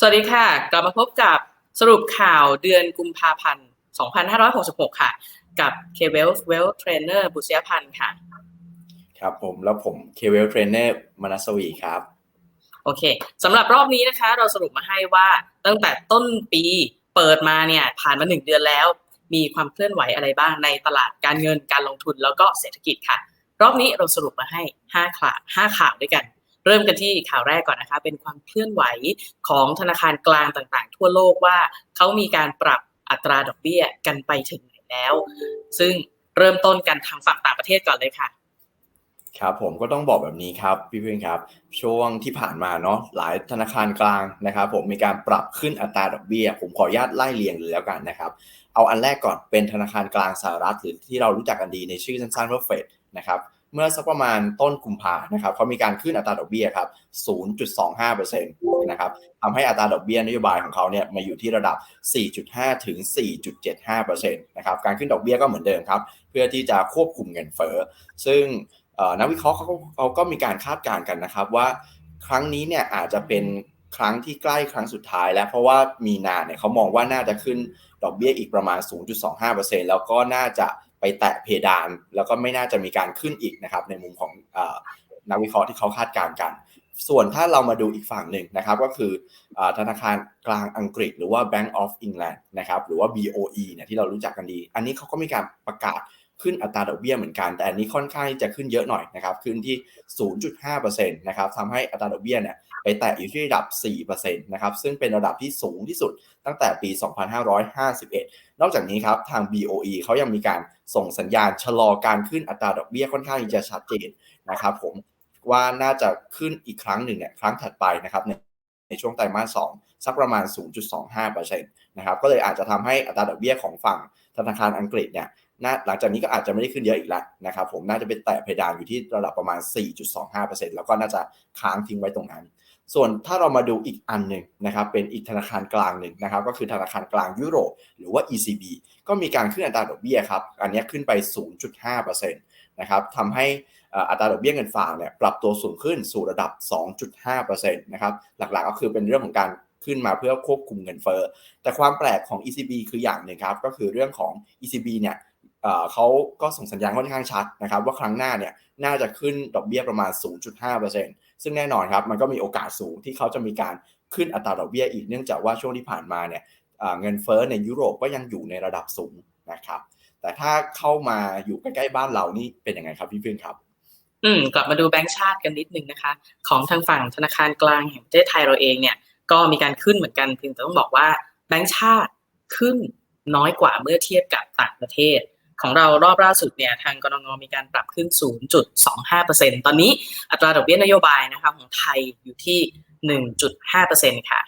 สวัสดีค่ะ กลับมาพบกับสรุปข่าวเดือนกุมภาพันธ์ 2566 ค่ะ กับ k w e l l Wealth Trainer บุษยพันธ์ค่ะ ครับผมแล้วผมเคเวลเทรนเนอร์มนัสวีครับ โอเคสำหรับรอบนี้นะคะ เราสรุปมาให้ว่าตั้งแต่ต้นปีเปิดมาเนี่ย ผ่านมาหนึ่งเดือนแล้ว มีความเคลื่อนไหวอะไรบ้างในตลาดการเงินการลงทุนแล้วก็เศรษฐกิจค่ะ รอบนี้เราสรุปมาให้ 5ข่าว5ข่าวด้วยกัน เริ่มกันที่ข่าวแรกก่อนนะคะเป็นความเคลื่อนไหวของธนาคารกลางต่างๆ ทั่วโลกว่าเขามีการปรับอัตราดอกเบี้ยกันไปถึงไหนแล้ว ซึ่งเริ่มต้นกันทางฝั่งต่างประเทศก่อนเลยค่ะครับผมก็ต้องบอกแบบนี้ครับพี่เพื่อนครับ ช่วงที่ผ่านมาเนาะหลายธนาคารกลางนะครับ ผมมีการปรับขึ้นอัตราดอกเบี้ย ผมขออนุญาตไล่เรียงเลยแล้วกันนะครับ เอาอันแรกก่อนเป็นธนาคารกลางสหรัฐหรือที่เรารู้จักกันดีในชื่อสั้นๆว่าเฟดนะครับ เมื่อสักประมาณต้นกุมภานะครับเขามีการขึ้นอัตราดอกเบี้ยครับ 0.25%นะครับทำให้อัตราดอกเบี้ยนโยบายของเขาเนี่ยมาอยู่ที่ระดับ 4.5 ถึง 4.75%นะครับ การขึ้นดอกเบี้ยก็เหมือนเดิมครับ เพื่อที่จะควบคุมเงินเฟ้อ ซึ่งนักวิเคราะห์เขาเขาก็มีการคาดการณ์กันนะครับว่าครั้งนี้เนี่ยอาจจะเป็นครั้งที่ใกล้ครั้งสุดท้ายแล้วเพราะว่ามีนาเนี่ยเขามองว่าน่าจะขึ้นดอกเบี้ยอีกประมาณ 0.25%แล้วก็น่าจะ ไปแตะเพดาน แล้วก็ไม่น่าจะมีการขึ้นอีกนะครับ ในมุมของอนักวิเคราะห์ที่เขาคาดการณ์กัน ส่วนถ้าเรามาดูอีกฝั่งหนึ่งนะครับ ก็คืออธนาคารกลางอังกฤษ หรือว่า Bank of England นะครับ หรือว่า BOE เนี่ยที่เรารู้จักกันดี อันนี้เขาก็มีการประกาศ ขึ้นอัตราดอกเบี้ยเหมือนกัน แต่อันนี้ค่อนข้างจะขึ้นเยอะหน่อยนะครับ ขึ้นที่ 0.5%นะครับทำให้อัตราดอกเบี้ยเนี่ยไปแตะอยู่ที่ระดับ 4%นะครับ ซึ่งเป็นระดับที่สูงที่สุดตั้งแต่ปี 2551 นอกจากนี้ครับ ทาง BOE เขายังมีการส่งสัญญาณชะลอการขึ้นอัตราดอกเบี้ยค่อนข้างจะชัดเจนนะครับผมว่าน่าจะขึ้นอีกครั้งหนึ่งเนี่ยครั้งถัดไปนะครับในในช่วงไตรมาส2สักประมาณ 0.25%นะครับ ก็เลยอาจจะทำให้อัตราดอกเบี้ยของฝั่งธนาคารอังกฤษเนี่ย หลังจากนี้ก็อาจจะไม่ได้ขึ้นเยอะอีกแล้วนะครับผมน่าจะเป็นแตะเพดานอยู่ที่ระดับประมาณ 4.25%แล้วก็น่าจะค้างทิ้งไว้ตรงนั้น ส่วนถ้าเรามาดูอีกอันหนึ่งนะครับเป็นอีกธนาคารกลางหนึ่งนะครับก็คือธนาคารกลางยุโรปหรือว่า ECB ก็มีการขึ้นอัตราดอกเบี้ยครับอันนี้ขึ้นไป 0.5%นะครับทำให้อัตราดอกเบี้ยเงินฝากเนี่ยปรับตัวสูงขึ้นสู่ระดับ 2.5%นะครับหลักๆก็คือเป็นเรื่องของการขึ้นมาเพื่อควบคุมเงินเฟ้อแต่ความแปลกของ ECB คืออย่างหนึ่งครับก็คือเรื่องของ ECB เนี่ย เขาก็ส่งสัญญาณค่อนข้างชัดนะครับว่าครั้งหน้าเนี่ยน่าจะขึ้นดอกเบี้ยประมาณ 0.5%ซึ่งแน่นอนครับมันก็มีโอกาสสูงที่เขาจะมีการขึ้นอัตราดอกเบี้ยอีกเนื่องจากว่าช่วงที่ผ่านมาเนี่ยเงินเฟ้อในยุโรปก็ยังอยู่ในระดับสูงนะครับแต่ถ้าเข้ามาอยู่ใกล้ๆบ้านเรานี่เป็นยังไงครับพี่เพื่อนครับอืมกลับมาดูแบงก์ชาติกันนิดนึงนะคะ ของทางฝั่งธนาคารกลางแห่งประเทศไทยเราเองเนี่ยก็มีการขึ้นเหมือนกันเพียงแต่ต้องบอกว่าแบงก์ชาติขึ้นน้อยกว่าเมื่อเทียบกับต่างประเทศ ของเรารอบล่าสุดเนี่ยทางกรงงมีการปรับขึ้น 0.25%ตอนนี้อัตราดอกเบี้ยนโยบายนะคะของไทยอยู่ที่ 1.5%ค่ะ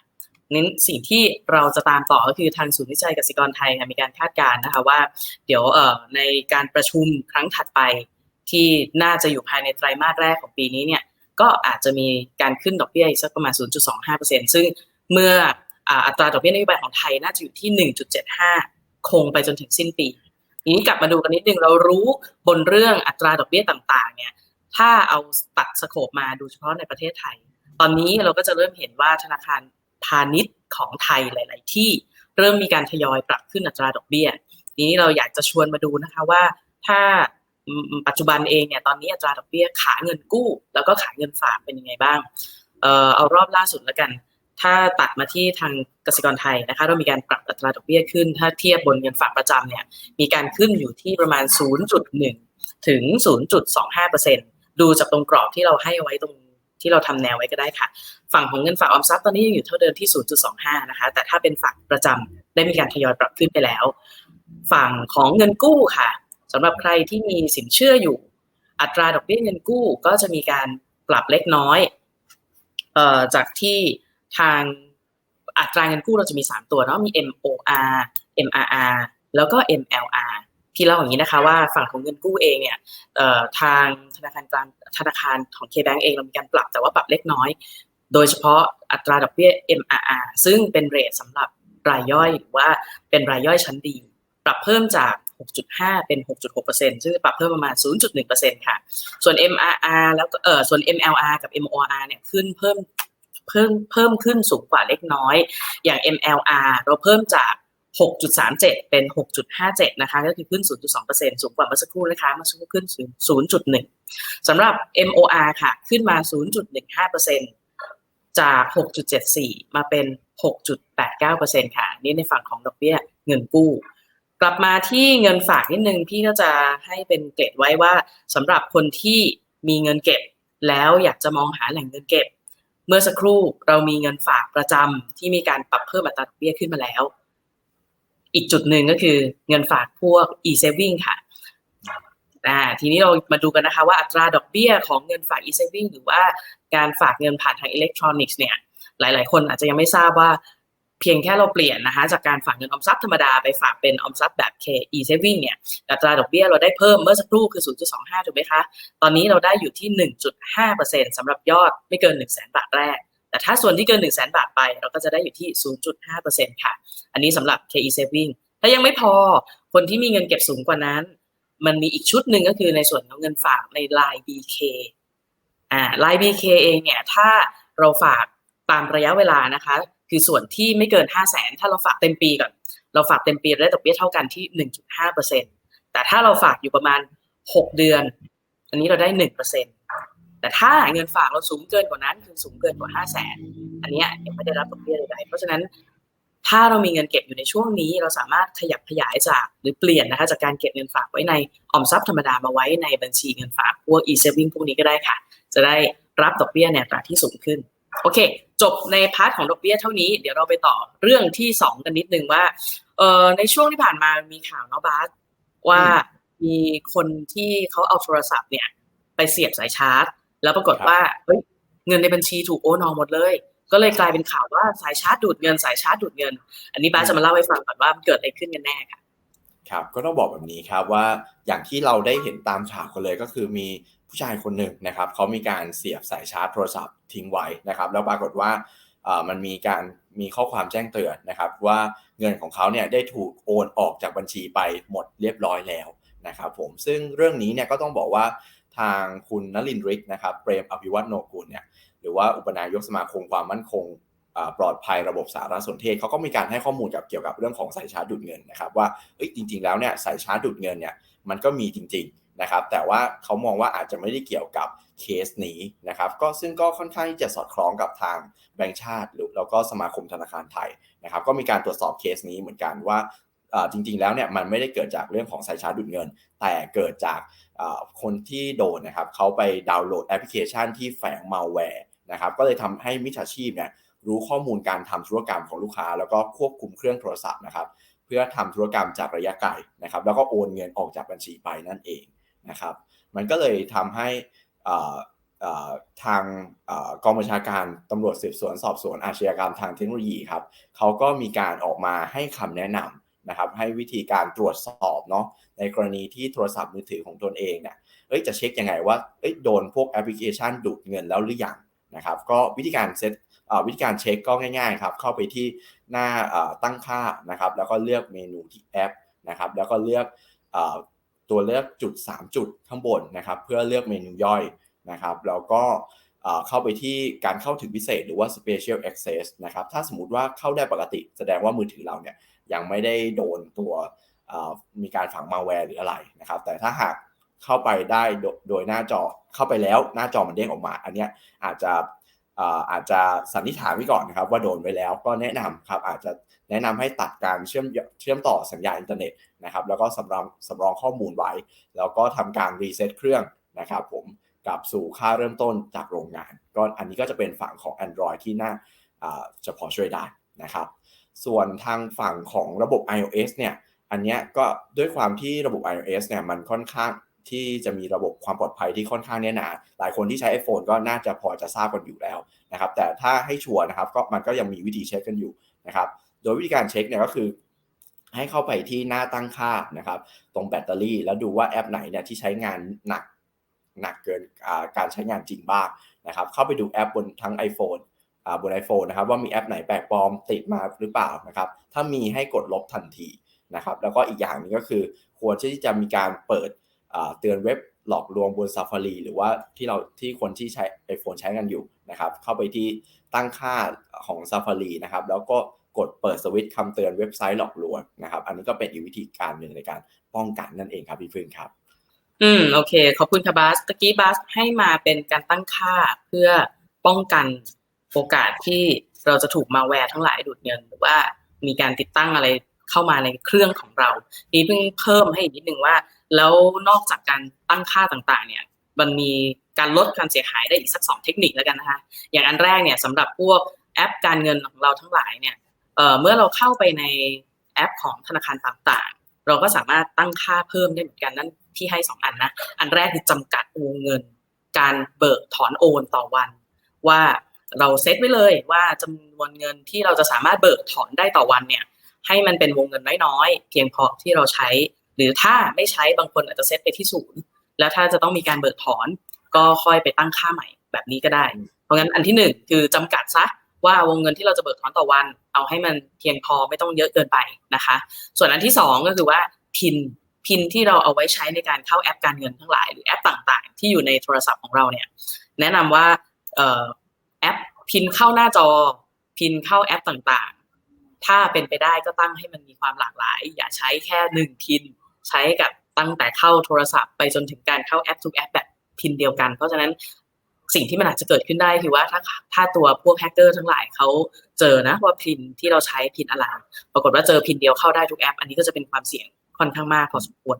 นั้นสิ่งที่เราจะตามต่อก็คือทางศูนย์วิจัยกสิกรไทยมีการคาดการณ์นะคะว่า เดี๋ยวเอ่อในการประชุมครั้งถัดไปที่น่าจะอยู่ภายในไตรมาสแรกของปีนี้เนี่ยก็อาจจะมีการขึ้นดอกเบี้ยอีกสักประมาณ 0.25%ซึ่งเมื่ออัตราดอกเบี้ยนโยบายของไทยน่าจะอยู่ที่ 1.75 คงไปจนถึงสิ้นปี ทีนี้กลับมาดูกันนิดนึงเรารู้บนเรื่องอัตราดอกเบี้ยต่าง ๆ เนี่ย ถ้าเอาตัดสโคปมาดูเฉพาะในประเทศไทย ตอนนี้เราก็จะเริ่มเห็นว่าธนาคารพาณิชย์ของไทยหลาย ๆ ที่เริ่มมีการทยอยปรับขึ้นอัตราดอกเบี้ย นี้เราอยากจะชวนมาดูนะคะว่าถ้าปัจจุบันเองเนี่ยตอนนี้อัตราดอกเบี้ยขาเงินกู้ แล้วก็ขาเงินฝากเป็นยังไงบ้าง เอ่อเอารอบล่าสุดแล้วกัน ถ้าตัดมาที่ทางกสิกรไทยนะคะเรามีการปรับอัตราดอกเบี้ยขึ้น ถ้าเทียบบนเงินฝากประจำเนี่ยมีการขึ้นอยู่ที่ประมาณ 0.1 ถึง 0.25%ดูจากตรงกรอบที่เราให้ไว้ตรงที่เราทำแนวไว้ก็ได้ค่ะ ฝั่งของเงินฝากออมทรัพย์ตอนนี้ยังอยู่เท่าเดิมที่ 0.25 นะคะ แต่ถ้าเป็นฝากประจำได้มีการทยอยปรับขึ้นไปแล้ว ฝั่งของเงินกู้ค่ะสำหรับใครที่มีสินเชื่ออยู่ อัตราดอกเบี้ยเงินกู้ก็จะมีการปรับเล็กน้อย เอ่อ จากที่ ทางอัตราเงินกู้เราจะมี 3 ตัวเนาะมี MOR MRR แล้วก็ MLR พี่เล่าอย่างนี้นะคะว่าฝั่งของเงินกู้เองเนี่ยทางธนาคารกลางธนาคารของ K-Bank เองเรามีการปรับแต่ว่าปรับเล็กน้อย โดยเฉพาะอัตราดอกเบี้ย MRR ซึ่งเป็นเรทสำหรับรายย่อยหรือว่าเป็นรายย่อยชั้นดี ปรับเพิ่มจาก 6.5 เป็น 6.6%ซึ่งปรับเพิ่มประมาณ 0.1%ค่ะ ส่วน MRR แล้วก็เออส่วน MLR กับ MOR เนี่ยขึ้นเพิ่ม เพิ่มเพิ่มขึ้นสูงกว่าเล็กน้อย อย่าง MLR เราเพิ่มจาก 6.37 เป็น 6.57 นะคะ ก็คือขึ้น 0.2%สูงกว่าเมื่อสักครู่นะคะเมื่อสักครู่ขึ้น 0.1 สำหรับ MOR ค่ะ ขึ้นมา 0.15%จาก 6.74 มาเป็น 6.89%ค่ะ นี่ในฝั่งของดอกเบี้ยเงินกู้กลับมาที่เงินฝากนิดนึงพี่ก็จะให้เป็นเกรดไว้ว่าสำหรับคนที่มีเงินเก็บ แล้วอยากจะมองหาแหล่งเงินเก็บ เมื่อสักครู่เรามีเงินฝากประจำที่มีการปรับเพิ่มอัตราดอกเบี้ยขึ้นมาแล้ว อีกจุดหนึ่งก็คือเงินฝากพวก e-saving ค่ะอ่าทีนี้เรามาดูกันนะคะว่าอัตราดอกเบี้ยของเงินฝาก e-saving หรือว่าการฝากเงินผ่านทางอิเล็กทรอนิกส์เนี่ย หลาย ๆ คนอาจจะยังไม่ทราบว่า เพียงแค่เราเปลี่ยนนะคะจากการฝากเงินออมทรัพย์ธรรมดาไปฝากเป็นออมทรัพย์แบบ K e-saving เนี่ยอัตราดอกเบี้ยเราได้เพิ่มเมื่อสักครู่คือ 0.25 ถูกไหมคะ ตอนนี้เราได้อยู่ที่ 1.5%สำหรับยอดไม่เกิน 1 0 0 0 0แบาทแรก แต่ถ้าส่วนที่เกิน 1 0 0 0 0แบาทไปเราก็จะได้อยู่ที่ 0.5%ค่ะ อันนี้สำหรับ KE saving ถ้ายังไม่พอคนที่มีเงินเก็บสูงกว่านั้น มันมีอีกชุดหนึ่งก็คือในส่วนของเงินฝากใน Line BK อ่า Line BK เองเนี่ยถ้าเราฝากตามระยะเวลานะคะ คือส่วนที่ไม่เกิน 5 0 0แสนถ้าเราฝากเต็มปีก่อนเราฝากเต็มปีได้ดอกเบี้ยเท่ากันที่ 1.5%แต่ถ้าเราฝากอยู่ประมาณ 6 เดือน อันนี้เราได้ 1%แต่ถ้าเงินฝากเราสูงเกินกว่านั้นคือสูงเกินกว่า 5 0 0แสนอันนี้ยยังไม่ได้รับดอกเบี้ยใดๆเพราะฉะนั้นถ้าเรามีเงินเก็บอยู่ในช่วงนี้ เราสามารถขยับขยายจากหรือเปลี่ยนนะคะจากการเก็บเงินฝากไว้ในออมทรัพย์ธรรมดามาไว้ในบัญชีเงินฝากพวก e-saving พวกนี้ก็ได้ค่ะ จะได้รับดอกเบี้ยในอัตราที่สูงขึ้น โอเค จบในพาร์ทของดอกเบี้ยเท่านี้เดี๋ยวเราไปต่อเรื่องที่สองกันนิดนึงว่าเอ่อในช่วงที่ผ่านมามีข่าวเนาะบาสว่ามีคนที่เขาเอาโทรศัพท์เนี่ย ไปเสียบสายชาร์จ แล้วปรากฏว่าเฮ้ยเงินในบัญชีถูกโอนออกหมดเลย ก็เลยกลายเป็นข่าวว่าสายชาร์จดูดเงินสายชาร์จดูดเงิน อันนี้บาสจะมาเล่าให้ฟังก่อนว่ามันเกิดอะไรขึ้นกันแน่ค่ะครับก็ต้องบอกแบบนี้ครับว่าอย่างที่เราได้เห็นตามข่าวกันเลยก็คือมี ผู้ชายคนหนึ่งนะครับเขามีการเสียบสายชาร์จโทรศัพท์ทิ้งไว้นะครับ แล้วปรากฏว่ามันมีการมีข้อความแจ้งเตือนนะครับว่าเงินของเขาเนี่ยได้ถูกโอนออกจากบัญชีไปหมดเรียบร้อยแล้วนะครับผมซึ่งเรื่องนี้เนี่ยก็ต้องบอกว่าทางคุณนลินริกนะครับเปรมอภิวัตโนกุลเนี่ยหรือว่าอุปนายกสมาคมความมั่นคงปลอดภัยระบบสารสนเทศเขาก็มีการให้ข้อมูลกับเกี่ยวกับเรื่องของสายชาร์จดูดเงินนะครับว่าจริงๆแล้วเนี่ยสายชาร์จดูดเงินเนี่ยมันก็มีจริงๆ นะครับ แต่ว่าเขามองว่าอาจจะไม่ได้เกี่ยวกับเคสนี้นะครับ ก็ซึ่งก็ค่อนข้างที่จะสอดคล้องกับทางแบงก์ชาติ หรือแล้วก็สมาคมธนาคารไทยนะครับ ก็มีการตรวจสอบเคสนี้เหมือนกันว่าจริงๆ แล้วเนี่ยมันไม่ได้เกิดจากเรื่องของสายชาร์จดูดเงิน แต่เกิดจากคนที่โดนนะครับเขาไปดาวน์โหลดแอปพลิเคชันที่แฝงมัลแวร์นะครับก็เลยทำให้มิจฉาชีพเนี่ยรู้ข้อมูลการทำธุรกรรมของลูกค้า แล้วก็ควบคุมเครื่องโทรศัพท์นะครับเพื่อทำธุรกรรมจากระยะไกลนะครับแล้วก็โอนเงินออกจากบัญชีไปนั่นเอง นะครับ มันก็เลยทำให้ทางกองบัญชาการตำรวจสืบสวนสอบสวนอาชญากรรมทางเทคโนโลยีครับเขาก็มีการออกมาให้คำแนะนำนะครับให้วิธีการตรวจสอบเนาะในกรณีที่โทรศัพท์มือถือของตนเองเนี่ยเอ้ยจะเช็คยังไงว่าเอ้ยโดนพวกแอปพลิเคชันดูดเงินแล้วหรือยังนะครับ ก็วิธีการเซตวิธีการเช็คก็ง่ายๆครับเข้าไปที่หน้าตั้งค่านะครับ แล้วก็เลือกเมนูที่แอปนะครับ แล้วก็เลือก ตัวเลือกจุด 3 จุดข้างบนนะครับ เพื่อเลือกเมนูย่อยนะครับ แล้วก็เข้าไปที่การเข้าถึงพิเศษหรือว่า special access นะครับ ถ้าสมมติว่าเข้าได้ปกติ แสดงว่ามือถือเราเนี่ยยังไม่ได้โดนตัวมีการฝังมาแวร์หรืออะไรนะครับ แต่ถ้าหากเข้าไปได้โดยหน้าจอเข้าไปแล้วหน้าจอมันเด้งออกมา อันเนี้ยอาจจะ อาจจะสันนิษฐานไว้ก่อนนะครับว่าโดนไปแล้วก็แนะนำครับอาจจะแนะนำให้ตัดการเชื่อมเชื่อมต่อสัญญาณอินเทอร์เน็ตนะครับแล้วก็สำรองสำรองข้อมูลไว้ แล้วก็ทำการรีเซ็ตเครื่องนะครับผมกลับสู่ค่าเริ่มต้นจากโรงงาน ก็อันนี้ก็จะเป็นฝั่งของ Android ที่น่าจะพอช่วยได้นะครับ ส่วนทางฝั่งของระบบ iOS เนี่ยอันนี้ก็ด้วยความที่ระบบ iOS เนี่ยมันค่อนข้าง ที่จะมีระบบความปลอดภัยที่ค่อนข้างแน่นหนา หลายคนที่ใช้ iPhone ก็น่าจะพอจะทราบกันอยู่แล้วนะครับแต่ถ้าให้ชัวร์นะครับก็มันก็ยังมีวิธีเช็คกันอยู่นะครับโดยวิธีการเช็คเนี่ยก็คือ ให้เข้าไปที่หน้าตั้งค่านะครับ ตรงแบตเตอรี่ แล้วดูว่าแอปไหนเนี่ยที่ใช้งานหนักหนักเกินการใช้งานจริงบ้างนะครับเข้าไปดูแอปบนทั้ง iPhone บน iPhone นะครับว่ามีแอปไหนแปลกปลอมติดมาหรือเปล่านะครับถ้ามีให้กดลบทันทีนะครับแล้วก็อีกอย่างนึงก็คือ ควรที่จะมีการเปิด เตือนเว็บหลอกลวงบน Safari หรือว่าที่เราที่คนที่ใช้ iPhone ใช้กันอยู่นะครับเข้าไปที่ตั้งค่าของ Safari นะครับแล้วก็กดเปิดสวิตช์คำเตือนเว็บไซต์หลอกลวงนะครับอันนี้ก็เป็นอีกวิธีการหนึ่งในการป้องกันนั่นเองครับพี่พึ่งครับ อืมโอเค ขอบคุณค่ะบาสตะกี้บาสให้มาเป็นการตั้งค่าเพื่อป้องกันโอกาสที่เราจะถูกมาแวร์ทั้งหลายดูดเงินหรือว่ามีการติดตั้งอะไรเข้ามาในเครื่องของเรานี่เพิ่งเพิ่มให้อีกนิดนึงว่า แล้วนอกจากการตั้งค่าต่างๆ เนี่ยมันมีการลดการเสียหายได้อีกสักสองเทคนิคแล้วกันนะคะอย่างอันแรกเนี่ยสำหรับพวกแอปการเงินของเราทั้งหลายเนี่ยเออเมื่อเราเข้าไปในแอปของธนาคารต่างๆ เราก็สามารถตั้งค่าเพิ่มได้เหมือนกันนั่นที่ให้สองอันนะอันแรกคือจำกัดวงเงิน การเบิกถอนโอนต่อวัน ว่าเราเซตไว้เลยว่าจำนวนเงินที่เราจะสามารถเบิกถอนได้ต่อวันเนี่ยให้มันเป็นวงเงินน้อยๆเพียงพอที่เราใช้ หรือถ้าไม่ใช้บางคนอาจจะเซตไปที่ศูนย์แล้วถ้าจะต้องมีการเบิกถอนก็ค่อยไปตั้งค่าใหม่แบบนี้ก็ได้ เพราะงั้นอันที่หนึ่งคือจำกัดซะว่าวงเงินที่เราจะเบิกถอนต่อวัน เอาให้มันเพียงพอไม่ต้องเยอะเกินไปนะคะ ส่วนอันที่สองก็คือว่าพินพินที่เราเอาไว้ใช้ในการเข้าแอปการเงินทั้งหลายหรือแอปต่างๆ ที่อยู่ในโทรศัพท์ของเราเนี่ยแนะนำว่าออแอปพินเข้าหน้าจอ พินเข้าแอปต่างๆ ถ้าเป็นไปได้ก็ตั้งให้มันมีความหลากหลาย อย่าใช้แค่หนึ่งพิน ใช้กับตั้งแต่เข้าโทรศัพท์ไปจนถึงการเข้าแอปทุกแอปแบบพินเดียวกัน เพราะฉะนั้นสิ่งที่มันอาจจะเกิดขึ้นได้คือว่าถ้าถ้าตัวพวกแฮกเกอร์ทั้งหลายเขาเจอนะว่าพินที่เราใช้พินอะไรปรากฏว่าเจอพินเดียวเข้าได้ทุกแอป อันนี้ก็จะเป็นความเสี่ยงค่อนข้างมากพอสมควร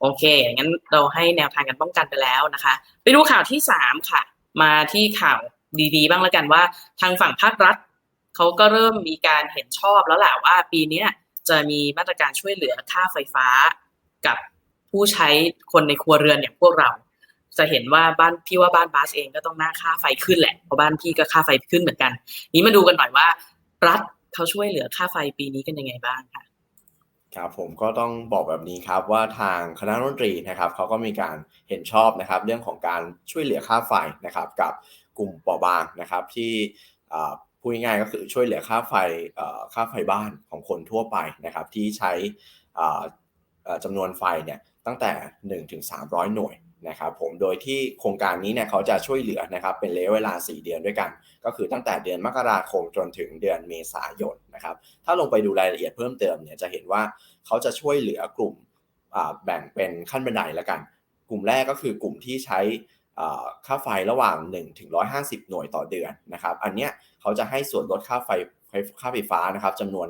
โอเคงั้นเราให้แนวทางการป้องกันไปแล้วนะคะ ไปดูข่าวที่สามค่ะ มาที่ข่าวดีๆ บ้างแล้วกันว่า ทางฝั่งภาครัฐเขาก็เริ่มมีการเห็นชอบแล้วแหละว่าปีนี้ จะมีมาตรการช่วยเหลือค่าไฟฟ้ากับผู้ใช้คนในครัวเรือนอย่างพวกเรา จะเห็นว่าบ้านพี่ว่าบ้านบาสเองก็ต้องหน้าค่าไฟขึ้นแหละเพราะบ้านพี่ก็ค่าไฟขึ้นเหมือนกัน นี้มาดูกันหน่อยว่า รัฐเขาช่วยเหลือค่าไฟปีนี้กันยังไงบ้างค่ะครับผมก็ต้องบอกแบบนี้ครับว่าทางคณะรัฐมนตรีนะครับเขาก็มีการเห็นชอบนะครับเรื่องของการช่วยเหลือค่าไฟนะครับกับกลุ่มเปราะบางนะครับที่ พูดง่ายๆก็คือช่วยเหลือค่าไฟค่าไฟบ้านของคนทั่วไปนะครับ ที่ใช้จำนวนไฟเนี่ยตั้งแต่ 1 ถึง 300 หน่วยนะครับผมโดยที่โครงการนี้เนี่ยเขาจะช่วยเหลือนะครับเป็นระยะเวลา 4 เดือนด้วยกัน ก็คือตั้งแต่เดือนมกราคมจนถึงเดือนเมษายนนะครับถ้าลงไปดูรายละเอียดเพิ่มเติมเนี่ยจะเห็นว่าเขาจะช่วยเหลือกลุ่มแบ่งเป็นขั้นบันไดละกัน กลุ่มแรกก็คือกลุ่มที่ใช้ ค่าไฟระหว่าง 1 ถึง 150 หน่วยต่อเดือนนะครับ อันเนี้ยเขาจะให้ส่วนลดค่าไฟค่าไฟฟ้านะครับจำนวน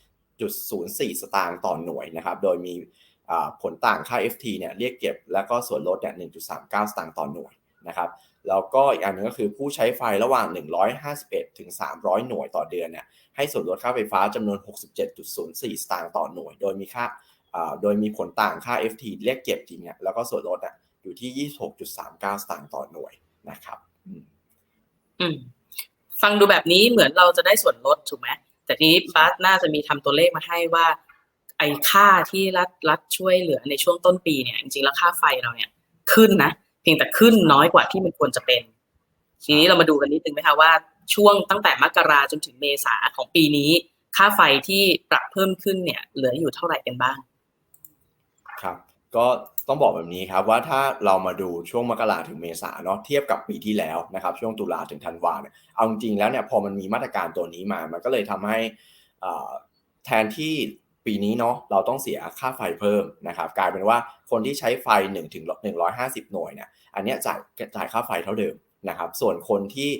92.04 สตางค์ต่อหน่วยนะครับ โดยมีผลต่างค่า FT เนี่ยเรียกเก็บ แล้วก็ส่วนลดเนี่ย 1.39 สตางค์ต่อหน่วยนะครับ แล้วก็อีกอันนึงก็คือผู้ใช้ไฟระหว่าง 151 ถึง 300 หน่วยต่อเดือนเนี่ย ให้ส่วนลดค่าไฟฟ้าจำนวน 67.04 สตางค์ต่อหน่วย โดยมีค่าอ่าโดยมีผลต่างค่า FT เรียกเก็บจริงเนี่ย แล้วก็ส่วนลดอะ อยู่ที่ 26.39 สตางค์ต่อหน่วยนะครับอืมอืมฟังดูแบบนี้เหมือนเราจะได้ส่วนลดถูกไหมแต่ทีนี้บาสน่าจะมีทำตัวเลขมาให้ว่า ไอ้ค่าที่รัฐรัฐช่วยเหลือในช่วงต้นปีเนี่ย จริงๆแล้วค่าไฟเราเนี่ย ขึ้นนะเพียงแต่ขึ้นน้อยกว่าที่มันควรจะเป็น ทีนี้เรามาดูกันนิดนึงไหมคะว่าช่วงตั้งแต่มกราจนถึงเมษาของปีนี้ ค่าไฟที่ปรับเพิ่มขึ้นเนี่ย เหลืออยู่เท่าไหร่กันบ้าง ครับ ก็ต้องบอกแบบนี้ครับว่าถ้าเรามาดูช่วงมกราถึงเมษาเนาะเทียบกับปีที่แล้วนะครับช่วงตุลาถึงธันวาเนี่ยเอาจริงแล้วเนี่ยพอมันมีมาตรการตัวนี้มา มันก็เลยทำให้แทนที่ปีนี้เนาะเราต้องเสียค่าไฟเพิ่มนะครับกลายเป็นว่าคนที่ใช้ไฟ1ถึง150 หน่วยเนี่ยอันเนี้ยจ่ายจ่ายค่าไฟเท่าเดิมนะครับส่วนคนที่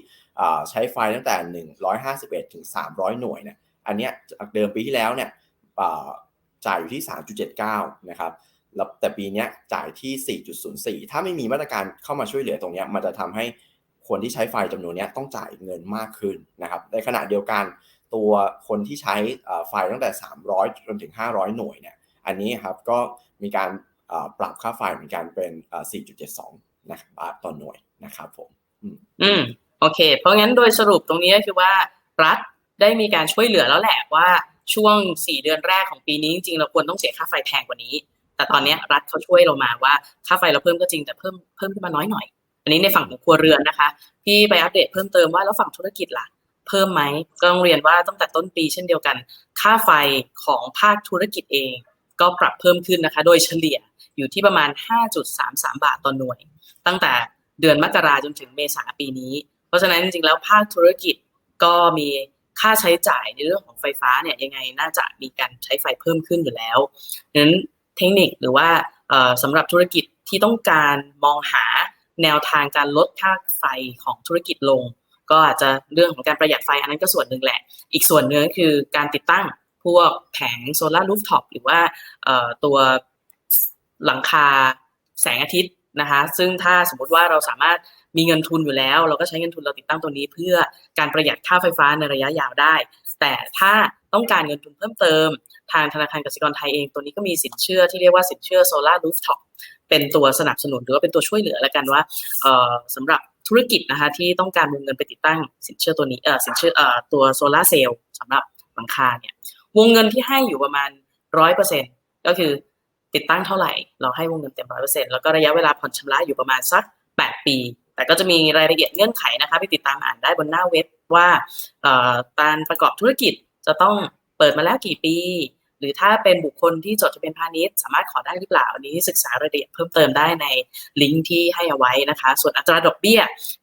ใช้ไฟตั้งแต่ 151ถึง300 หน่วยเนี่ยอันเนี้ยจากเดิมปีที่แล้วเนี่ยจ่ายอยู่ที่ 3.79 นะครับ แล้วแต่ปีนี้จ่ายที่ 4.04 ถ้าไม่มีมาตรการเข้ามาช่วยเหลือตรงนี้มันจะทำให้คนที่ใช้ไฟจำนวนนี้ต้องจ่ายเงินมากขึ้นนะครับ ในขณะเดียวกันตัวคนที่ใช้ไฟตั้งแต่ 300 จนถึง 500 หน่วยเนี่ย อันนี้ครับก็มีการปรับค่าไฟเหมือนกันเป็น 4.72 นะครับาทต่อหน่วยนะครับผม อืม โอเค เพราะงั้นโดยสรุปตรงนี้ก็คือว่ารัฐได้มีการช่วยเหลือแล้วแหละว่าช่วงสี่เดือนแรกของปีนี้จริงๆ เราควรต้องเสียค่าไฟแพงกว่านี้ แต่ตอนเนี้ยรัฐเขาช่วยเรามาว่าค่าไฟเราเพิ่มก็จริงแต่เพิ่มเพิ่มขึ้นมาน้อยหน่อย อันนี้ในฝั่งของครัวเรือนนะคะพี่ไปอัปเดตเพิ่มเติมว่าแล้วฝั่งธุรกิจล่ะ เพิ่มไหมก็ต้องเรียนว่าตั้งแต่ต้นปีเช่นเดียวกัน ค่าไฟของภาคธุรกิจเอง ก็ปรับเพิ่มขึ้นนะคะ โดยเฉลี่ยอยู่ที่ประมาณ 5.33 บาทต่อหน่วย ตั้งแต่เดือนมกราจนถึงเมษาปีนี้ เพราะฉะนั้นจริงๆแล้วภาคธุรกิจก็มีค่าใช้จ่ายในเรื่องของไฟฟ้าเนี่ยยังไงน่าจะมีการใช้ไฟเพิ่มขึ้นอยู่แล้วดังนั้น เทคนิคหรือว่าสำหรับธุรกิจที่ต้องการมองหาแนวทางการลดค่าไฟของธุรกิจลง ก็อาจจะเรื่องของการประหยัดไฟอันนั้นก็ส่วนหนึ่งแหละ อีกส่วนหนึ่งคือการติดตั้งพวกแผงโซลาร์รูฟท็อปหรือว่าตัวหลังคาแสงอาทิตย์ นะคะซึ่งถ้าสมมติว่าเราสามารถมีเงินทุนอยู่แล้ว เราก็ใช้เงินทุนเราติดตั้งตัวนี้ เพื่อการประหยัดค่าไฟฟ้าในระยะยาวได้ แต่ถ้าต้องการเงินทุนเพิ่มเติม ทางธนาคารกสิกรไทยเองตัวนี้ก็มีสินเชื่อที่เรียกว่าสินเชื่อโซลาร์รูฟท็อปเป็นตัวสนับสนุนหรือว่าเป็นตัวช่วยเหลือแล้วกันว่าเอ่อสำหรับธุรกิจนะคะที่ต้องการวงเงินไปติดตั้งสินเชื่อตัวนี้เออสินเชื่อเอ่อตัวโซลาร์เซลล์สำหรับหลังคาเนี่ยวงเงินที่ให้อยู่ประมาณร้อยเปอร์เซ็นก็คือ ติดตั้งเท่าไหร่ เราให้วงเงินเต็มร้อยเปอร์เซ็นต์แล้วก็ระยะเวลาผ่อนชำระอยู่ประมาณสักแปดปี แต่ก็จะมีรายละเอียดเงื่อนไขนะคะไปติดตามอ่านได้บนหน้าเว็บว่าการประกอบธุรกิจจะต้องเปิดมาแล้วกี่ปี หรือถ้าเป็นบุคคลที่จดทะเบียนพาณิชย์ สามารถขอได้หรือเปล่าอันนี้ศึกษารายละเอียดเพิ่มเติมได้ในลิงก์ที่ให้เอาไว้นะคะ ส่วนอัตราดอกเบี้ย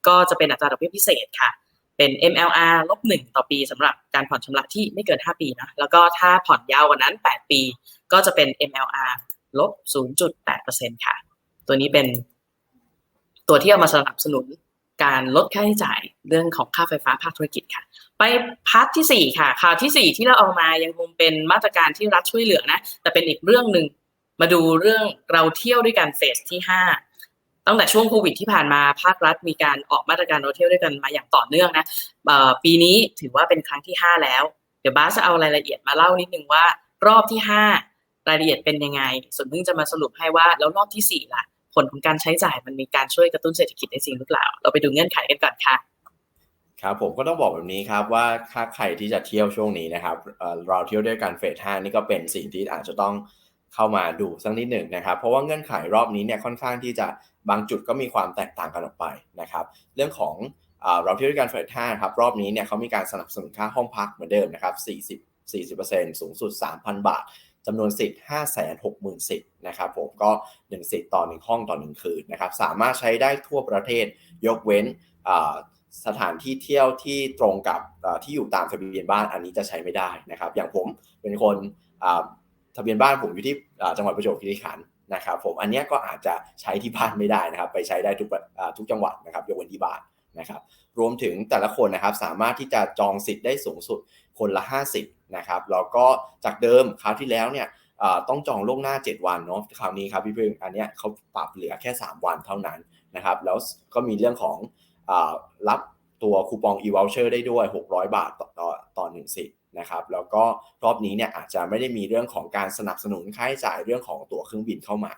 ก็จะเป็นอัตราดอกเบี้ยพิเศษค่ะเป็น MLR ลบหนึ่งต่อปีสำหรับการผ่อนชำระที่ไม่เกิน 5 ปีนะ แล้วก็ถ้าผ่อนยาวกว่านั้น 8 ปี ก็จะเป็น MLR ลบ 0.8%ค่ะ ตัวนี้เป็นตัวที่เอามาสนับสนุนการลดค่าใช้จ่ายเรื่องของค่าไฟฟ้าภาคธุรกิจค่ะ ไปพาร์ทที่ 4 ค่ะข่าวทีสี่ 4 ที่เราเอามายังคงเป็นมาตรการที่รัฐช่วยเหลือนะ แต่เป็นอีกเรื่องหนึ่งมาดูเรื่องเราเที่ยวด้วยกันเฟสที่ 5 ตั้งแต่ช่วงโควิดที่ผ่านมาภาครัฐมีการออกมาตรการเราเที่ยวด้วยกันมาอย่างต่อเนื่องนะปีนี้ถือว่าเป็นครั้งที่ 5 แล้ว เดี๋ยวบาสจะเอารายละเอียดมาเล่านิดนึงว่ารอบที่ 5 รายละเอียดเป็นยังไง ส่วนเพิ่งจะมาสรุปให้ว่าแล้วรอบที่4ล่ะ ผลของการใช้จ่ายมันมีการช่วยกระตุ้นเศรษฐกิจได้จริงหรือเปล่า เราไปดูเงื่อนไขกันก่อนค่ะครับผมก็ต้องบอกแบบนี้ครับว่าถ้าใครที่จะเที่ยวช่วงนี้นะครับเราเที่ยวด้วยกันเฟสห้านี่ก็เป็นสิ่งที่อาจจะต้องเข้ามาดูสักนิดหนึ่งนะครับ เพราะว่าเงื่อนไขรอบนี้เนี่ยค่อนข้างที่จะบางจุดก็มีความแตกต่างกันออกไปนะครับ เรื่องของเราเที่ยวด้วยกันเฟสห้าครับรอบนี้เนี่ยเขามีการสนับสนุนค่าห้องพักเหมือนเดิมนะครับ40 40%สูงสุด 3,000 บาท จำนวนสิทธิ์560,000สิทธิ์นะครับผมก็1สิทธิ์ต่อ1ห้องต่อ1คืนนะครับสามารถใช้ได้ทั่วประเทศยกเว้นสถานที่เที่ยวที่ตรงกับที่อยู่ตามทะเบียนบ้านอันนี้จะใช้ไม่ได้นะครับ อย่างผมเป็นคนทะเบียนบ้านผมอยู่ที่จังหวัดประจวบคีรีขันธ์นะครับผมอันนี้ก็อาจจะใช้ที่บ้านไม่ได้นะครับ ไปใช้ได้ทุกทุกจังหวัดนะครับยกเว้นที่บ้านนะครับ รวมถึงแต่ละคนนะครับสามารถที่จะจองสิทธิ์ได้สูงสุดคนละ 50 นะครับแล้วก็จากเดิมคราวที่แล้วเนี่ยต้องจองล่วงหน้า 7 วันเนาะคราวนี้ครับพี่เพิ่งอันเนี้ยเขาปรับเหลือแค่ 3 วันเท่านั้นนะครับแล้วก็มีเรื่องของอรับตัวคูปอง e-voucher ได้ด้วย 600 บาทต่อต่อต่อหนึ่งสิทธิ์นะครับแล้วก็รอบนี้เนี่ยอาจจะไม่ได้มีเรื่องของการสนับสนุนค่าใช้จ่ายเรื่องของตั๋วเครื่องบินเข้ามา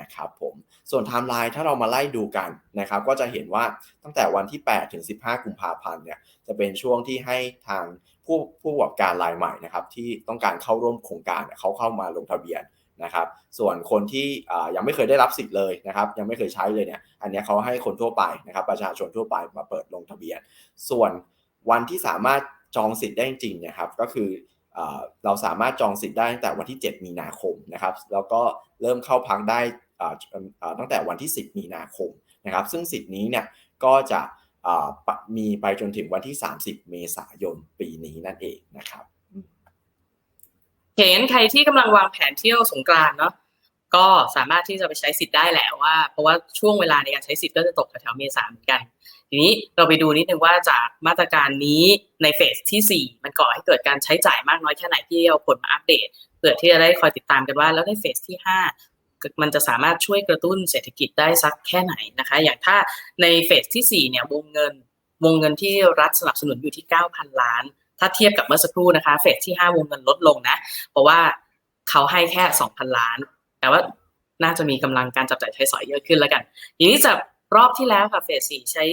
นะครับผมส่วนไทม์ไลน์ถ้าเรามาไล่ดูกันนะครับก็จะเห็นว่าตั้งแต่วันที่ 8 ถึง 15 กุมภาพันธ์เนี่ยจะเป็นช่วงที่ให้ทาง ผู้ผู้ประกอบการรายใหม่นะครับที่ต้องการเข้าร่วมโครงการเขาเข้ามาลงทะเบียนนะครับ ส่วนคนที่ยังไม่เคยได้รับสิทธิ์เลยนะครับ ยังไม่เคยใช้เลยเนี่ย อันนี้เขาให้คนทั่วไปนะครับ ประชาชนทั่วไปมาเปิดลงทะเบียน ส่วนวันที่สามารถจองสิทธิ์ได้จริงเนี่ยครับ ก็คือเราสามารถจองสิทธิ์ได้ตั้งแต่วันที่ 7 มีนาคมนะครับ แล้วก็เริ่มเข้าพักได้ตั้งแต่วันที่ 10 มีนาคมนะครับ ซึ่งสิทธิ์นี้เนี่ยก็จะ มีไปจนถึงวันที่ 30 เมษายนปีนี้นั่นเองนะครับเห็นใครที่กำลังวางแผนเที่ยวสงกรานเนาะก็สามารถที่จะไปใช้สิทธิ์ได้แหละว่า เพราะว่าช่วงเวลาในการใช้สิทธิ์ก็จะตกแถวเมษาเหมือนกัน ทีนี้เราไปดูนิดนึงว่าจากมาตรการนี้ในเฟสที่ 4 มันก่อให้เกิดการใช้จ่ายมากน้อยแค่ไหนที่เอาผลมาอัปเดตเพื่อที่จะได้คอยติดตามกันว่า แล้วในเฟสที่ 5 มันจะสามารถช่วยกระตุ้นเศรษฐกิจได้สักแค่ไหนนะคะ อย่างถ้าในเฟสที่4เนี่ยวงเงิน วงเงินที่รัฐสนับสนุนอยู่ที่ 9,000 ล้าน ถ้าเทียบกับเมื่อสักครู่นะคะเฟสที่ 5 วงเงินลดลงนะ เพราะว่าเขาให้แค่ 2,000 ล้าน แต่ว่าน่าจะมีกำลังการจับจ่ายใช้สอยเยอะขึ้นแล้วกัน ทีนี้จากรอบที่แล้วค่ะเฟสสี่ใช้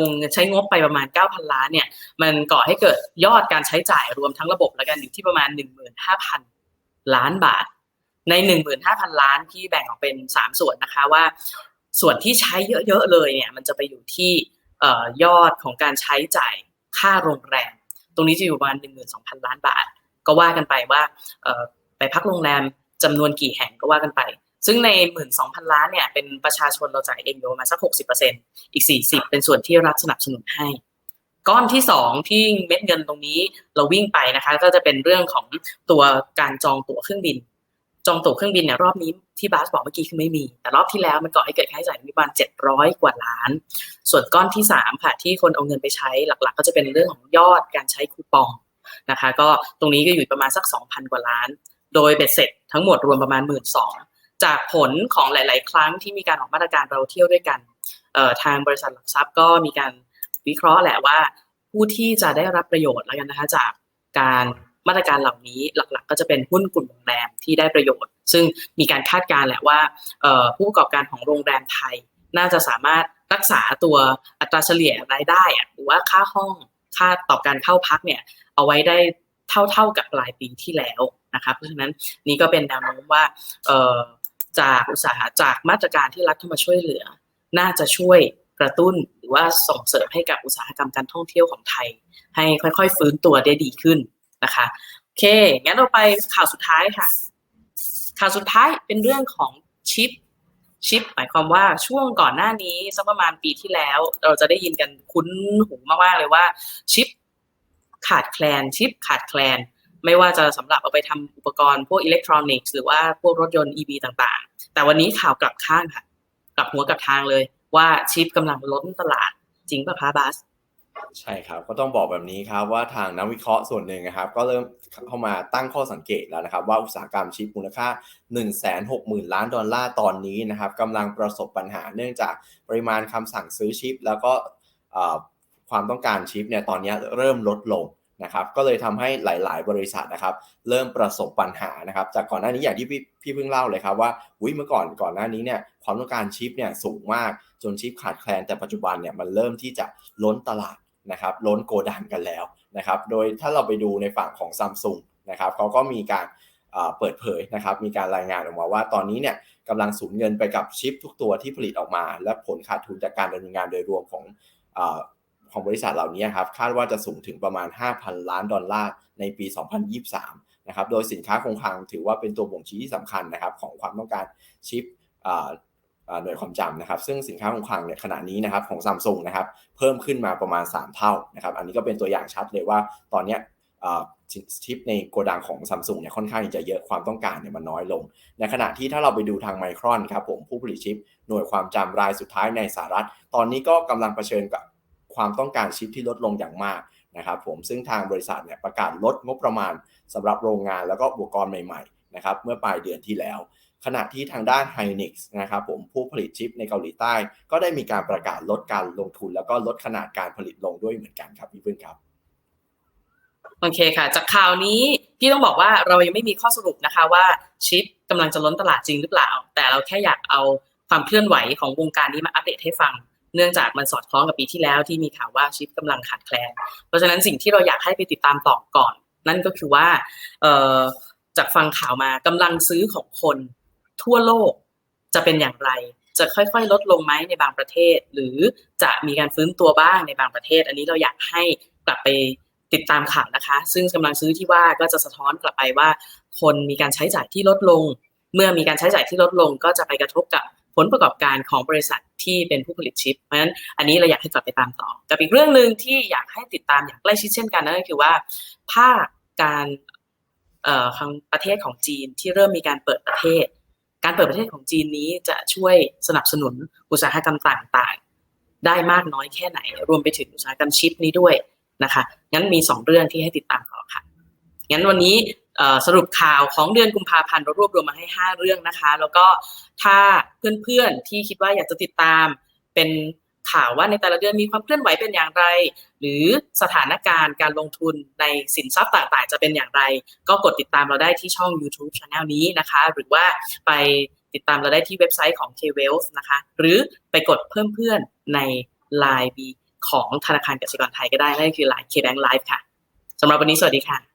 วงใช้งบไปประมาณ 9,000 ล้านเนี่ย มันก่อให้เกิดยอดการใช้จ่ายรวมทั้งระบบแล้วกันอยู่ที่ประมาณ 15,000 ล้านบาท ใน 15,000 ล้านที่แบ่งออกเป็น 3 ส่วนนะคะว่า ส่วนที่ใช้เยอะๆเลยเนี่ยมันจะไปอยู่ที่ยอดของการใช้จ่ายค่าโรงแรม ตรงนี้จะอยู่ประมาณ12,000 ล้านบาท ก็ว่ากันไปว่าไปพักโรงแรมจำนวนกี่แห่งก็ว่ากันไป ซึ่งในหมื่นสองพันล้านเนี่ยเป็นประชาชนเราจ่ายเองอยู่ประมาณสักหกสิบเปอร์เซ็นอีกสี่สิบเป็นส่วนที่รัฐสนับสนุนให้ก้อนที่สองที่เม็ดเงินตรงนี้เราวิ่งไปนะคะ ก็จะเป็นเรื่องของตัวการจองตั๋วเครื่องบิน จองตั๋วเครื่องบินเนี่ยรอบนี้ที่บาสบอกเมื่อกี้คือไม่มี แต่รอบที่แล้วมันก่อให้เกิดค่าใช้จ่ายมีประมาณเจ็ดร้อยกว่าล้าน ส่วนก้อนที่สามค่ะที่คนเอาเงินไปใช้หลักๆ ก็จะเป็นเรื่องของยอดการใช้คูปองนะคะ ก็ตรงนี้ก็อยู่ประมาณสักสองพันกว่าล้าน โดยเบ็ดเสร็จทั้งหมดรวมประมาณหมื่นสองจากผลของหลาย ๆ ครั้งที่มีการออกมาตรการเราเที่ยวด้วยกันเทางบริษัทหลักทรัพย์ก็มีการวิเคราะห์แหละว่า ผู้ที่จะได้รับประโยชน์แล้วกันนะคะจากการ มาตรการเหล่านี้หลักๆ ก็จะเป็นหุ้นกลุ่มโรงแรมที่ได้ประโยชน์ ซึ่งมีการคาดการณ์แหละว่าผู้ประกอบการของโรงแรมไทย น่าจะสามารถรักษาตัวอัตราเฉลี่ยรายได้อะหรือว่าค่าห้องค่าต่อการเข้าพักเนี่ยเอาไว้ได้เท่าๆกับปลายปีที่แล้วนะคะเพราะฉะนั้นนี่ก็เป็นแนวโน้มว่าจากอุตสาหจากมาตรการที่รัฐเข้ามาช่วยเหลือ น่าจะช่วยกระตุ้นหรือว่าส่งเสริมให้กับอุตสาหกรรมการท่องเที่ยวของไทย ให้ค่อยๆ ฟื้นตัวได้ดีขึ้น นะคะโอเคงั้นเราไปข่าวสุดท้ายค่ะ ข่าวสุดท้ายเป็นเรื่องของชิปชิปหมายความว่าช่วงก่อนหน้านี้สักประมาณปีที่แล้ว เราจะได้ยินกันคุ้นหูมากๆเลยว่า ชิปขาดแคลนชิปขาดแคลน ไม่ว่าจะสำหรับเอาไปทำอุปกรณ์พวกอิเล็กทรอนิกส์หรือว่าพวกรถยนต์ EV ต่างๆ แต่วันนี้ข่าวกลับข้างค่ะ กลับหัวกลับทางเลยว่าชิปกำลังล้นตลาดจริงป่ะคะบาส ใช่ครับก็ต้องบอกแบบนี้ครับว่าทางนักวิเคราะห์ส่วนหนึ่งนะครับ ก็เริ่มเข้ามาตั้งข้อสังเกตแล้วนะครับ ว่าอุตสาหกรรมชิปมูลค่า 160,000 ล้านดอลลาร์ตอนนี้นะครับกำลังประสบปัญหาเนื่องจากปริมาณคำสั่งซื้อชิป แล้วก็ความต้องการชิปเนี่ยตอนนี้เริ่มลดลงนะครับก็เลยทำให้หลาย ๆ บริษัทนะครับเริ่มประสบปัญหานะครับจากก่อนหน้านี้อย่างที่พี่พี่เพิ่งเล่าเลยครับว่าอุ้ยเมื่อก่อนก่อนหน้านี้เนี่ยความต้องการชิปเนี่ยสูงมากจนชิปขาดแคลนแต่ปัจจุบันเนี่ยมันเริ่มที่จะล้นตลาด นะครับล้นโกดังกันแล้วนะครับ โดยถ้าเราไปดูในฝั่งของซัมซุงนะครับเขาก็มีการเปิดเผยนะครับ มีการรายงานออกมาว่าตอนนี้เนี่ยกำลังสูญเงินไปกับชิปทุกตัวที่ผลิตออกมา และผลขาดทุนจากการดำเนินงานโดยรวมของอของบริษัทเหล่านี้ครับคาดว่าจะสูงถึงประมาณ 5,000 ล้านดอลลาร์ในปี 2023 นะครับ โดยสินค้าคงคลังถือว่าเป็นตัวบ่งชี้ที่สำคัญนะครับของความต้องการชิป หน่วยความจำนะครับ ซึ่งสินค้าคงคลังเนี่ยขณะนี้นะครับของซัมซุงนะครับเพิ่มขึ้นมาประมาณ 3 เท่านะครับอันนี้ก็เป็นตัวอย่างชัดเลยว่าตอนนี้ชิปในโกดังของซัมซุงเนี่ยค่อนข้างจะเยอะความต้องการเนี่ยมันน้อยลง ในขณะที่ถ้าเราไปดูทางไมครอนครับผมผู้ผลิตชิปหน่วยความจำรายสุดท้ายในสหรัฐ ตอนนี้ก็กำลังเผชิญกับความต้องการชิปที่ลดลงอย่างมากนะครับผมซึ่งทางบริษัทเนี่ยประกาศลดงบประมาณสำหรับโรงงานแล้วก็อุปกรณ์ใหม่ๆนะครับเมื่อปลายเดือนที่แล้ว ขณะที่ทางด้าน h y n i x นะครับผมผู้ผลิตชิปในเกาหลีใต้ ก็ได้มีการประกาศลดการลงทุน แล้วก็ลดขนาดการผลิตลงด้วยเหมือนกันครับพี่เพื่อนครับโอเคค่ะ จากข่าวนี้พี่ต้องบอกว่าเรายังไม่มีข้อสรุปนะคะว่าชิปกำลังจะล้นตลาดจริงหรือเปล่า แต่เราแค่อยากเอาความเคลื่อนไหวของวงการนี้มาอัปเดตให้ฟัง เนื่องจากมันสอดคล้องกับปีที่แล้วที่มีข่าวว่าชิปกำลังขาดแคลน เพราะฉะนั้นสิ่งที่เราอยากให้ไปติดตามต่อก่อน นั่นก็คือว่าจากฟังข่าวมากำลังซื้อของคน ทั่วโลกจะเป็นอย่างไร จะค่อยๆ ลดลงไหมในบางประเทศ หรือจะมีการฟื้นตัวบ้างในบางประเทศ อันนี้เราอยากให้กลับไปติดตามข่าวนะคะ ซึ่งกำลังซื้อที่ว่าก็จะสะท้อนกลับไปว่า คนมีการใช้จ่ายที่ลดลง เมื่อมีการใช้จ่ายที่ลดลง ก็จะไปกระทบกับผลประกอบการของบริษัทที่เป็นผู้ผลิตชิป เพราะฉะนั้นอันนี้เราอยากให้กลับไปตามต่อ กับอีกเรื่องหนึ่งที่อยากให้ติดตามอย่างใกล้ชิดเช่นกันนั่นก็คือว่าภาคการเอ่อทางประเทศของจีนที่เริ่มมีการเปิดประเทศ การเปิดประเทศของจีนนี้จะช่วยสนับสนุนอุตสาหกรรมต่างๆ ได้มากน้อยแค่ไหน รวมไปถึงอุตสาหกรรมชิปนี้ด้วยนะคะงั้นมี 2 เรื่องที่ให้ติดตามต่อค่ะงั้นวันนี้สรุปข่าวของเดือนกุมภาพันธ์เรารวบรวมมาให้ 5 เรื่องนะคะ แล้วก็ถ้าเพื่อนๆที่คิดว่าอยากจะติดตามเป็น ข่าวว่าในแต่ละเดือนมีความเคลื่อนไหวเป็นอย่างไร หรือสถานการณ์การลงทุนในสินทรัพย์ต่างๆ จะเป็นอย่างไร ก็กดติดตามเราได้ที่ช่อง YouTube Channel นี้นะคะ หรือว่าไปติดตามเราได้ที่เว็บไซต์ของ k w e l l นะคะ หรือไปกดเพิ่มเพื่อนใน Line B ของธนาคารกสิกรไทยก็ได้นั่นคือ Line KBank Live ค่ะสำหรับวันนี้สวัสดีค่ะ